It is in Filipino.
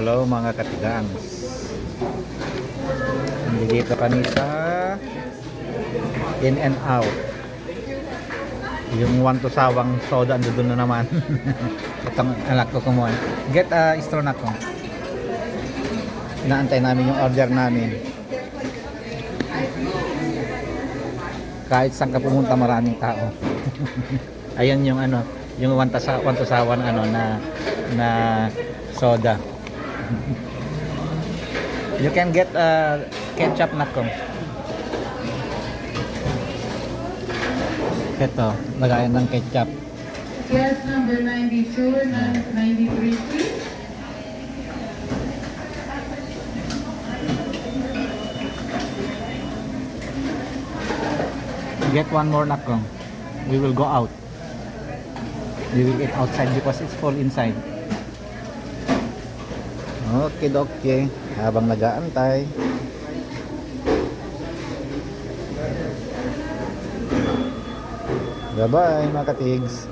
Hello mga katigangs. Nandito kami sa In and Out. Yung one to sawang soda ando doon na naman. Itong anak ko kumuha. Get a uh, straw na ko. Inaantay namin yung order namin. Kahit saan ka pumunta maraming tao. Ayan yung ano, yung one to, sa, one to sawan ano na na soda. You can get uh, ketchup na ko. Ito, lagayan ng ketchup. Yes, number 92 and 93, please. Get one more nakong. We will go out. We will eat outside because it's full inside. Okay, okay. Habang nag-aantay. Bye-bye, mga katigs.